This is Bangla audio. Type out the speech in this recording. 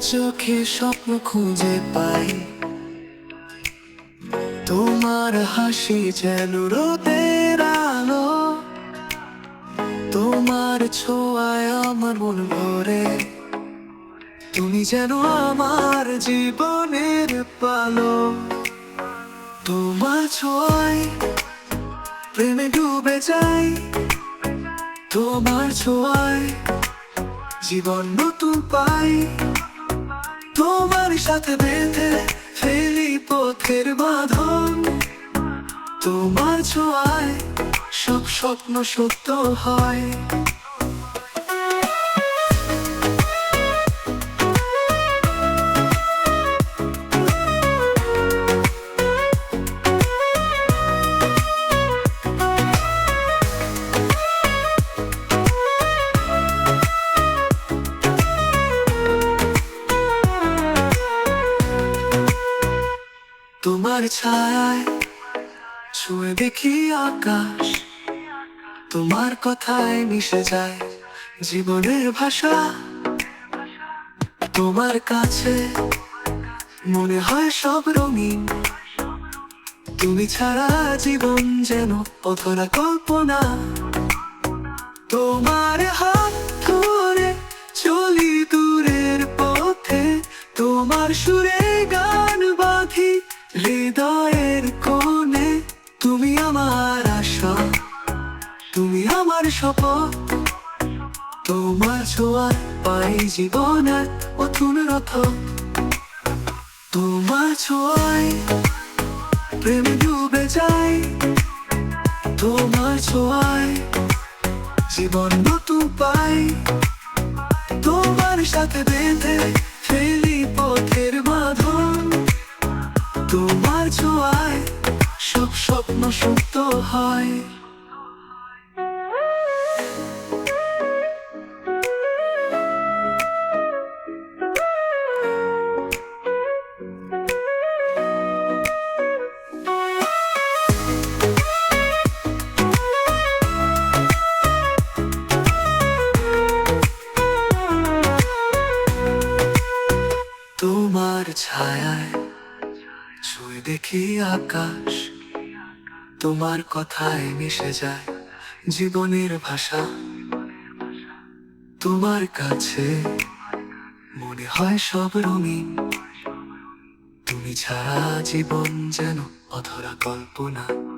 চোখে স্বপ্ন খুঁজে পাই। তোমার হাসি যেন রোদের আলো। তোমার ছোঁয়ায় আমার মন ভরে। তুমি যেন আমার জীবনের পালো। তোমার ছোঁয়ায় প্রেমে ডুবে যাই। তোমার ছোঁয়ায় জীবন নতুন পাই। তোমার সাথে বেঁধে ফেলি পথের বাঁধন। তোমার ছোঁয়ায় সব স্বপ্ন সত্য হয়। তোমার ছুঁয়ে দেখি আকাশ। তোমার কথায় মিশে যায় জীবনের ভাষা। তোমার কাছে মনে হয় সব রঙিন। তুমি ছাড়া জীবন যেন অধরা কল্পনা। তোমার হাত ধরে চলি দূরের পথে। তোমার সুরে শপথ তোমার ছোঁয়ার পাই জীবনের অতুল রথ। তোমার ছোঁয়ায় প্রেমে ডুবে যাই তোমার ছোঁয়ায় জীবন নতুন পাই। তোমার সাথে বেঁধে ফেলি পথের বাঁধন তোমার ছোঁয়ায় সব স্বপ্ন সত্য হয়। তোমার ছুঁয়ে দেখি আকাশ, তোমার কথায় মিশে যায় জীবনের ভাষা। তোমার কাছে মনে হয় সব রঙিন। তুমি ছাড়া জীবন যেন অধরা কল্পনা।